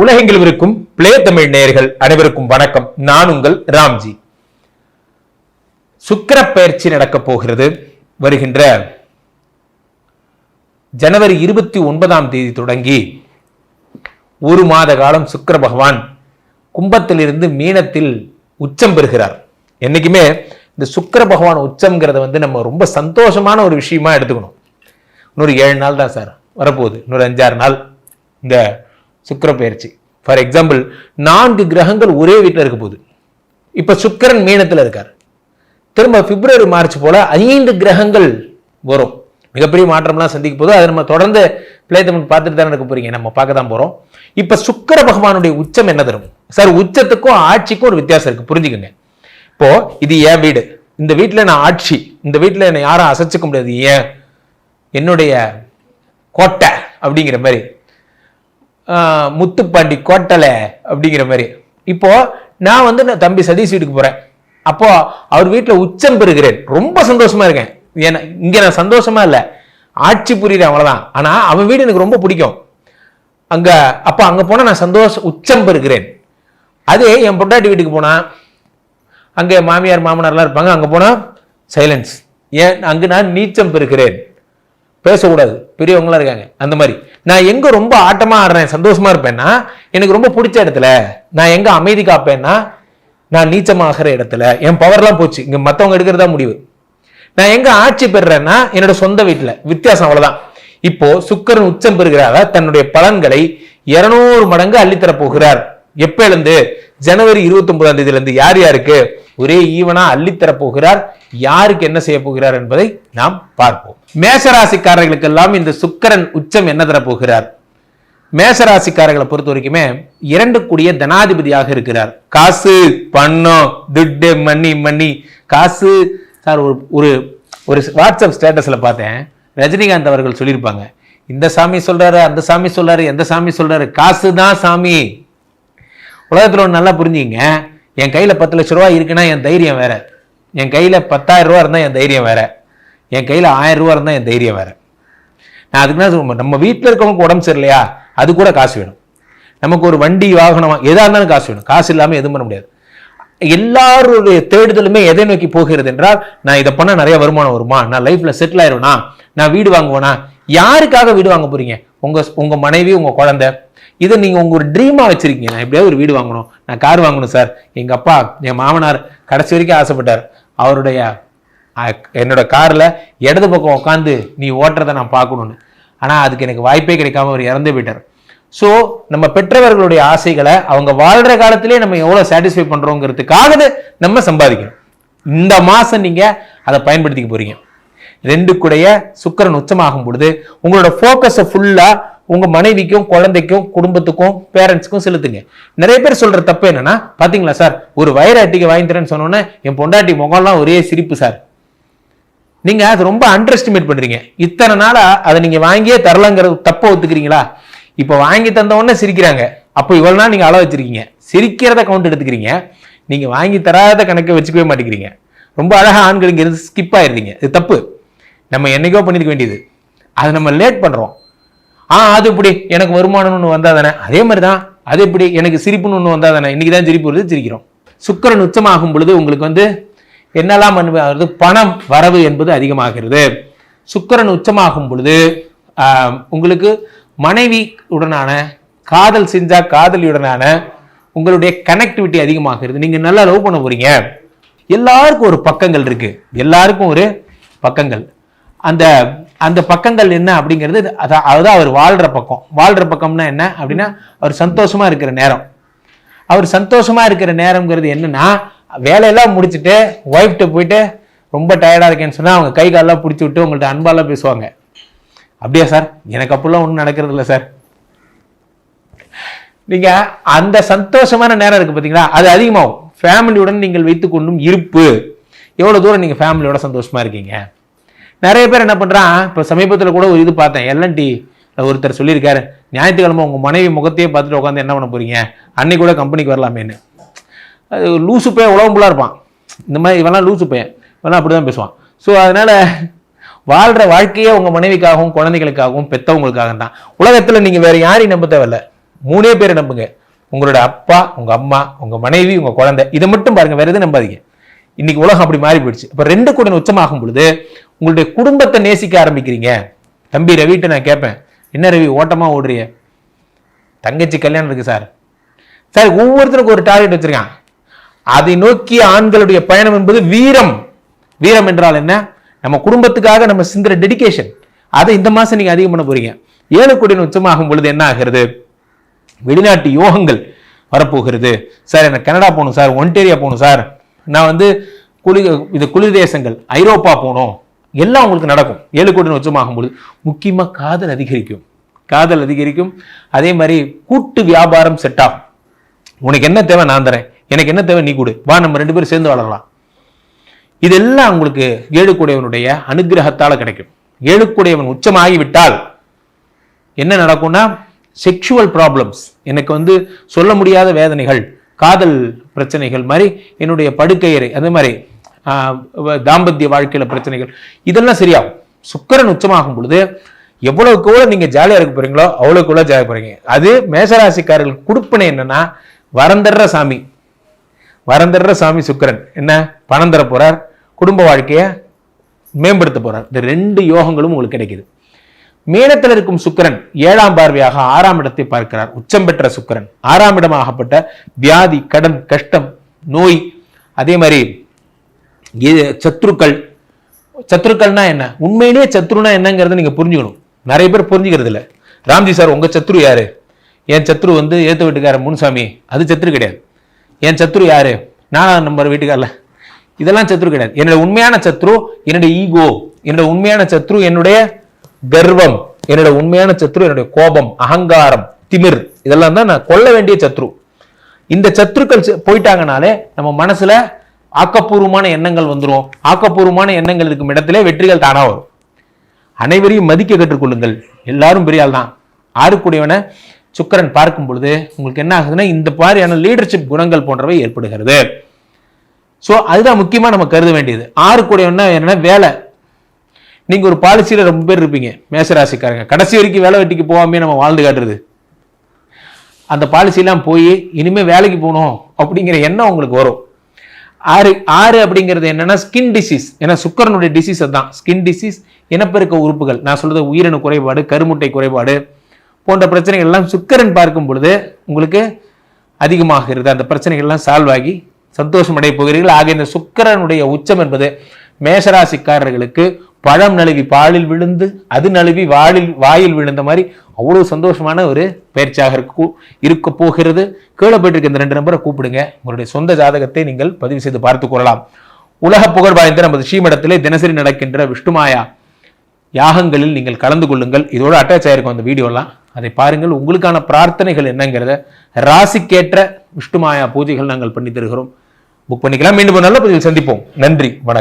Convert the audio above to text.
உலகெங்கில் இருக்கும் பிளே தமிழ் நேயர்கள் அனைவருக்கும் வணக்கம். நான் உங்கள் ராம்ஜி. சுக்கிர பயிற்சி நடக்கப் போகிறது. வருகின்ற ஜனவரி இருபத்தி ஒன்பதாம் தேதி தொடங்கி ஒரு மாத காலம் சுக்கிர பகவான் கும்பத்திலிருந்து மீனத்தில் உச்சம் பெறுகிறார். என்னைக்குமே இந்த சுக்கிர பகவான் உச்சம்ங்கிறத வந்து நம்ம ரொம்ப சந்தோஷமான ஒரு விஷயமா எடுத்துக்கணும். இன்னொரு ஏழு நாள் தான் சார் வரப்போகுது. இன்னொரு அஞ்சாறு நாள். இந்த சுக்கிர பயிற்சி ஃபார் எக்ஸாம்பிள் நான்கு கிரகங்கள் ஒரே வீட்டில் இருக்க போகுது. இப்போ சுக்கிரன் மீனத்தில் இருக்கார். திரும்ப பிப்ரவரி மார்ச் போல் ஐந்து கிரகங்கள் வரும். மிகப்பெரிய மாற்றம்லாம் சந்திக்க போது அதை நம்ம தொடர்ந்து பிளே தமிழ் பார்த்துட்டு தானே இருக்க போறீங்க. நம்ம பார்க்க தான் போறோம். இப்ப சுக்கிர பகவானுடைய உச்சம் என்ன தரும்? சார் உச்சத்துக்கும் ஆட்சிக்கும் ஒரு வித்தியாசம் இருக்கு. புரிஞ்சுக்கங்க. இப்போ இது என் வீடு. இந்த வீட்டில் நான் ஆட்சி. இந்த வீட்டில் என்னை யாரும் அசைச்சிக்க முடியாது. ஏன்? என்னுடைய கோட்டை அப்படிங்கிற மாதிரி. முத்துப்பாண்டி கோட்டலை அப்படிங்கிற மாதிரி. இப்போ நான் வந்து நான் தம்பி சதீஷ் வீட்டுக்கு போறேன். அப்போ அவர் வீட்டில் உச்சம் பெறுகிறேன். ரொம்ப சந்தோஷமா இருக்கேன். ஏன்னா இங்க நான் சந்தோஷமா இல்லை. ஆட்சி புரியுறேன் அவ்வளவுதான். ஆனா அவன் வீடு எனக்கு ரொம்ப பிடிக்கும். அங்க அப்போ அங்க போனா நான் சந்தோஷம் உச்சம் பெறுகிறேன். அதே என் பொண்டாட்டி வீட்டுக்கு போனா அங்கே மாமியார் மாமனார்லாம் இருப்பாங்க. அங்கே போனால் சைலன்ஸ் ஏன் அங்கே நான் நீச்சம் பெறுகிறேன். பேசக்கூடாது. பெரியவங்களாம் இருக்காங்க. அந்த மாதிரி. நான் எங்கே ரொம்ப ஆட்டமாக ஆடுறேன் சந்தோஷமா இருப்பேன்னா எனக்கு ரொம்ப பிடிச்ச இடத்துல நான் எங்கே அமைதி காப்பேன்னா நான் நீச்சமாகிற இடத்துல. என் பவர்லாம் போச்சு. இங்கே மற்றவங்க எடுக்கிறதா முடிவு. நான் எங்க ஆட்சி பெறுறேன்னா என்னோட சொந்த வீட்டுல. வித்தியாசம் அவ்வளவுதான். இப்போ சுக்கரன் உச்சம் பெறுகிறாரா? தன்னுடைய பலன்களை இருநூறு மடங்கு அள்ளித்தரப் போகிறார். எப்ப ஜனவரி இருபத்தி ஒன்பதாம் தேதியிலிருந்து யார் யாருக்கு? ஒரே ஈவனா அள்ளித்தர போகிறார் யாருக்கு என்ன செய்ய போகிறார் என்பதை நாம் பார்ப்போம். மேசராசிக்காரர்களுக்கெல்லாம் இந்த சுக்கரன் உச்சம் என்ன தர போகிறார் மேசராசிக்காரர்களை பொறுத்த வரைக்குமே இரண்டு கூடிய தனாதிபதியாக இருக்கிறார். காசு பணம் துட்டு மணி மணி. காசு சார் ஒரு ஒரு ஒரு வாட்ஸ்அப் ஸ்டேட்டஸில் பார்த்தேன். ரஜினிகாந்த் அவர்கள் சொல்லியிருப்பாங்க. இந்த சாமி சொல்றாரு அந்த சாமி சொல்றாரு எந்த சாமி சொல்றாரு? காசு தான் சாமி. உலகத்தில் ஒன்று நல்லா புரிஞ்சுங்க என் கையில் பத்து லட்ச ரூபா இருக்குன்னா என் தைரியம் வேற. என் கையில் பத்தாயிரம் ரூபா இருந்தால் என் தைரியம் வேற. என் கையில் ஆயிரம் ரூபா இருந்தால் என் தைரியம் வேற. நான் அதுக்கு என்ன நம்ம வீட்டில் இருக்கவங்களுக்கு உடம்பு சரியில்லையா? அது கூட காசு வேணும். நமக்கு ஒரு வண்டி வாகனம் எதாக இருந்தாலும் காசு வேணும். காசு இல்லாமல் எதுவும் பண்ண முடியாது. எல்லாருடைய தேடுதலுமே எதை நோக்கி போகிறது என்றால் நான் இதை பண்ணால் நிறைய வருமானம் வருமா? நான் லைஃப்ல செட்டில் ஆயிடுவேனா நான் வீடு வாங்குவேனா? யாருக்காக வீடு வாங்க போறீங்க? உங்க உங்க மனைவி உங்க குழந்தை? இதை நீங்கள் உங்கள் ஒரு ட்ரீமாக வச்சுருக்கீங்க. நான் எப்படியாவது ஒரு வீடு வாங்கணும். நான் கார் வாங்கணும் சார் எங்கள் அப்பா என் மாமனார் கடைசி வரைக்கும் ஆசைப்பட்டார். அவருடைய என்னோட காரில் இடது பக்கம் உட்காந்து நீ ஓட்டுறதை நான் பார்க்கணும்னு. ஆனால் அதுக்கு எனக்கு வாய்ப்பே கிடைக்காம அவர் இறந்து போயிட்டார். ஸோ நம்ம பெற்றவர்களுடைய ஆசைகளை அவங்க வாழ்கிற காலத்திலே நம்ம எவ்வளோ சாட்டிஸ்ஃபை பண்ணுறோங்கிறதுக்காக நம்ம சம்பாதிக்கணும். இந்த மாதம் நீங்கள் அதை பயன்படுத்திக்க போகிறீங்க ரெண்டு கூடைய சுக்கிரன் உச்சமாகும் பொழுது உங்களோட ஃபோக்கஸை ஃபுல்லாக உங்க மனைவிக்கும் குழந்தைக்கும் குடும்பத்துக்கும் பேரண்ட்ஸ்க்கும் செலுத்துங்க. நிறைய பேர் சொல்ற தப்பு என்னன்னா பாத்தீங்களா சார்? ஒரு வயராட்டிக்கு வாங்கி தரேன்னு சொன்னோன்னே என் பொண்டாட்டி முகம்லாம் ஒரே சிரிப்பு சார். நீங்க அது ரொம்ப அண்டர் எஸ்டிமேட் பண்றீங்க. இத்தனை நாளா அதை நீங்க வாங்கியே தரலங்கிறது தப்ப ஒத்துக்கிறீங்களா? இப்ப வாங்கி தந்தவொடனே சிரிக்கிறாங்க. அப்போ இவ்வளவு நாள் நீங்க அளவு வச்சிருக்கீங்க. சிரிக்கிறத கவுண்ட் எடுத்துக்கிறீங்க. நீங்க வாங்கி தராத கணக்கை வச்சுக்கவே மாட்டேங்கிறீங்க. ரொம்ப அழகா ஆண்கள் இங்க இருந்து ஸ்கிப் ஆயிடுறீங்க. இது தப்பு. நம்ம என்னைக்கோ பண்ணிருக்க வேண்டியது. அதை நம்ம லேட் பண்றோம். ஆ அது இப்படி. எனக்கு வருமானம்னு ஒன்று வந்தால் தானே? அதே மாதிரி தான் அது இப்படி. எனக்கு சிரிப்புன்னு ஒன்று வந்தால் தானே? இன்றைக்கி தான் சிரிப்பு வருது சிரிக்கிறோம். சுக்கரன் உச்சமாகும் பொழுது உங்களுக்கு வந்து என்னெல்லாம் பண்ணுவது பணம் வரவு என்பது அதிகமாகிறது. சுக்கிரன் உச்சமாகும் பொழுது உங்களுக்கு மனைவி உடனான காதல் செஞ்சா காதலியுடனான உங்களுடைய கனெக்டிவிட்டி அதிகமாகிறது. நீங்கள் நல்லா லவ் பண்ண போறீங்க. எல்லாருக்கும் ஒரு பக்கங்கள் இருக்கு. எல்லாருக்கும் ஒரு பக்கங்கள். அந்த அந்த பக்கங்கள் என்ன அப்படிங்கிறது அதான் அதுதான் அவர் வாழ்ற பக்கம். வாழ்ற பக்கம்னா என்ன அப்படின்னா அவர் சந்தோஷமா இருக்கிற நேரம். அவர் சந்தோஷமா இருக்கிற நேரம்ங்கிறது என்னன்னா வேலையெல்லாம் முடிச்சுட்டு ஒய்ஃப்ட்டு போயிட்டு ரொம்ப டயர்டா இருக்கேன்னு சொன்னா அவங்க கை காலெல்லாம் பிடிச்சி விட்டு உங்கள்ட்ட அன்பாலாம் பேசுவாங்க. அப்படியா சார்? எனக்கு அப்படிலாம் ஒன்றும் நடக்கிறது இல்லை சார். நீங்க அந்த சந்தோஷமான நேரம் இருக்கு பாத்தீங்களா அது அதிகமாகும். ஃபேமிலியுடன் நீங்கள் வைத்துக்கொண்டும் இருப்பு. எவ்வளவு தூரம் நீங்க ஃபேமிலியோட சந்தோஷமா இருக்கீங்க? நிறைய பேர் என்ன பண்ணுறான் இப்போ சமீபத்தில் கூட ஒரு இது பார்த்தேன். எல்என்டி ஒருத்தர் சொல்லியிருக்காரு. ஞாயிற்றுக்கிழமை உங்கள் மனைவி முகத்தையே பார்த்துட்டு உட்காந்து என்ன பண்ண போகிறீங்க அன்னைக்கு கூட கம்பெனிக்கு வரலாமேன்னு. அது லூசு பையன் உலகம்புலாம் இருப்பான். இந்த மாதிரி இவெல்லாம் லூசு பையன். இவெல்லாம் அப்படிதான் பேசுவான். ஸோ அதனால் வாழ்கிற வாழ்க்கையே உங்கள் மனைவிக்காகவும் குழந்தைகளுக்காகவும் பெற்றவங்களுக்காக தான். உலகத்தில் நீங்கள் வேறு யாரையும் நம்ப தேவையில்ல. மூணே பேரை நம்புங்க. உங்களோட அப்பா உங்கள் அம்மா உங்கள் மனைவி உங்கள் குழந்தை. இதை மட்டும் பாருங்கள் வேறு எதுவும் நம்பாதீங்க. இன்னைக்கு உலகம் அப்படி மாறி போயிடுச்சு. இப்போ ரெண்டு கூட உச்சமாகும் பொழுது உங்களுடைய குடும்பத்தை நேசிக்க ஆரம்பிக்கிறீங்க. தம்பி ரவிட்டு நான் கேட்பேன் என்ன ரவி ஓட்டமாக ஓடுறிய? தங்கச்சி கல்யாணம் இருக்குது சார். சார் ஒவ்வொருத்தருக்கும் ஒரு டார்கெட் வச்சுருக்கான். அதை நோக்கி ஆண்களுடைய பயணம் என்பது வீரம். வீரம் என்றால் என்ன? நம்ம குடும்பத்துக்காக நம்ம சிந்துற டெடிகேஷன் அதை இந்த மாதம் நீங்கள் அதிகம் பண்ண போகிறீங்க ஏழு கோடியின் உச்சமாகும் பொழுது என்ன ஆகிறது? வெளிநாட்டு யோகங்கள் வரப்போகிறது. சார் எனக்கு கனடா போகணும் சார் ஒன்டேரியா போகணும் சார். நான் வந்து குளிர் இது குளிர் தேசங்கள் ஐரோப்பா போகணும். எல்லாம் உங்களுக்கு நடக்கும். ஏழு கோடி உச்சமாகும் பொழுது முக்கியமாக காதல் அதிகரிக்கும். காதல் அதிகரிக்கும். அதே மாதிரி கூட்டு வியாபாரம் செட் ஆகும். உனக்கு என்ன தேவை நான் தரேன். எனக்கு என்ன தேவை நீ கொடு. வா நம்ம ரெண்டு பேரும் சேர்ந்து வளரலாம் இதெல்லாம் உங்களுக்கு ஏழுக்குடையவனுடைய அனுகிரகத்தால் கிடைக்கும். ஏழுக்குடையவன் உச்சமாகி விட்டால் என்ன நடக்கும்னா செக்ஷுவல் ப்ராப்ளம்ஸ் எனக்கு வந்து சொல்ல முடியாத வேதனைகள் காதல் பிரச்சனைகள் மாதிரி என்னுடைய படுக்கையறை அதே மாதிரி தாம்பத்திய வாழ்க்கையில பிரச்சனைகள் இதெல்லாம் சரியாகும். சுக்கிரன் உச்சமாகும் பொழுது எவ்வளவுக்கு எவ்வளவு நீங்க ஜாலியா இருக்க போறீங்களோ அவ்வளவுக்கு எவ்வளவு ஜாலியா போறீங்க. அது மேசராசிக்காரர்கள் கொடுப்பனை என்னன்னா வரந்தர்ற சாமி. வரந்தர்ற சாமி சுக்கிரன். என்ன? பணம் தர போறார் குடும்ப வாழ்க்கையை மேம்படுத்த போறார். இந்த ரெண்டு யோகங்களும் உங்களுக்கு கிடைக்குது. மீனத்தில் இருக்கும் சுக்கரன் ஏழாம் பார்வையாக ஆறாம் இடத்தை பார்க்கிறார். உச்சம் பெற்ற சுக்கிரன். ஆறாம் இடமாகப்பட்ட வியாதி கடன் கஷ்டம் நோய் அதே மாதிரி இது சத்ருக்கள். சத்துருக்கள்னா என்ன? உண்மையிலேயே சத்ருனா என்னங்கிறத நீங்கள் புரிஞ்சுக்கணும். நிறைய பேர் புரிஞ்சுக்கிறது இல்லை. ராம்ஜி சார் உங்கள் சத்ரு யார்? என் சத்ரு வந்து ஏற்ற வீட்டுக்காரர் முனுசாமி. அது சத்ரு கிடையாது. என் சத்ரு யார்? நான் நம்பர் வீட்டுக்காரில் இதெல்லாம் சத்ரு கிடையாது. என்னோட உண்மையான சத்ரு என்னுடைய ஈகோ என்னோட உண்மையான சத்ரு என்னுடைய கர்வம் என்னோட உண்மையான சத்ரு என்னுடைய கோபம் அகங்காரம் திமிர் இதெல்லாம் தான் நான் கொல்ல வேண்டிய சத்ரு. இந்த சத்துருக்கள் போயிட்டாங்கனாலே நம்ம மனசுல ஆக்கப்பூர்வமான எண்ணங்கள் வந்துடும் ஆக்கப்பூர்வமான எண்ணங்கள் இருக்கும் இடத்திலே வெற்றிகள் தானா வரும். அனைவரையும் மதிக்க கற்றுக்கொள்ளுங்கள். எல்லாரும் பெரியால் தான். ஆறுக்குடையவனை சுக்கரன் பார்க்கும் பொழுது உங்களுக்கு என்ன ஆகுதுன்னா இந்த மாதிரியான லீடர்ஷிப் குணங்கள் போன்றவை ஏற்படுகிறது. ஸோ அதுதான் முக்கியமாக நம்ம கருத வேண்டியது. ஆறு என்னன்னா என்ன வேலை. நீங்கள் ஒரு பாலிசியில் ரொம்ப பேர் இருப்பீங்க. மேசராசிக்காரங்க. கடைசி வரைக்கும் வேலை வெட்டிக்கு போகாமே நம்ம வாழ்ந்து காட்டுறது. அந்த பாலிசிலாம் போய் இனிமேல் வேலைக்கு போகணும் அப்படிங்கிற எண்ணம் உங்களுக்கு வரும். ஆறு ஆறு அப்படிங்கிறது என்னன்னா ஸ்கின் டிசீஸ் ஏன்னா சுக்கரனுடைய டிசீஸ் அதுதான். ஸ்கின் டிசீஸ் இனப்பெருக்க உறுப்புகள். நான் சொல்றது உயிரணு குறைபாடு கருமுட்டை குறைபாடு போன்ற பிரச்சனைகள் எல்லாம் சுக்கரன் பார்க்கும் பொழுது உங்களுக்கு அதிகமாகிறது. அந்த பிரச்சனைகள் எல்லாம் சால்வ் ஆகி சந்தோஷம் அடைய போகிறீர்கள். ஆக இந்த சுக்கரனுடைய உச்சம் என்பது மேஷராசிக்காரர்களுக்கு பழம் நழுவி பாலில் விழுந்து அது நழுவி வாழில் வாயில் விழுந்த மாதிரி அவ்வளவு சந்தோஷமான ஒரு பயிற்சியாக இருக்கு இருக்க போகிறது. கீழே போயிட்டு இந்த ரெண்டு நம்பரை கூப்பிடுங்க. உங்களுடைய சொந்த ஜாதகத்தை நீங்கள் பதிவு செய்து பார்த்து கொள்ளலாம். உலக புகழ் வாய்ந்த நமது ஸ்ரீமடத்திலே தினசரி நடக்கின்ற விஷ்ணுமாயா யாகங்களில் நீங்கள் கலந்து கொள்ளுங்கள். இதோட அட்டாச் ஆயிருக்கும் அந்த வீடியோலாம் அதை பாருங்கள். உங்களுக்கான பிரார்த்தனைகள் என்னங்கிறத ராசிக்கேற்ற விஷ்ணுமாயா பூஜைகள் நாங்கள் பண்ணி தருகிறோம். புக் பண்ணிக்கலாம். மீண்டும் நல்ல பதிவில் சந்திப்போம். நன்றி. வணக்கம்.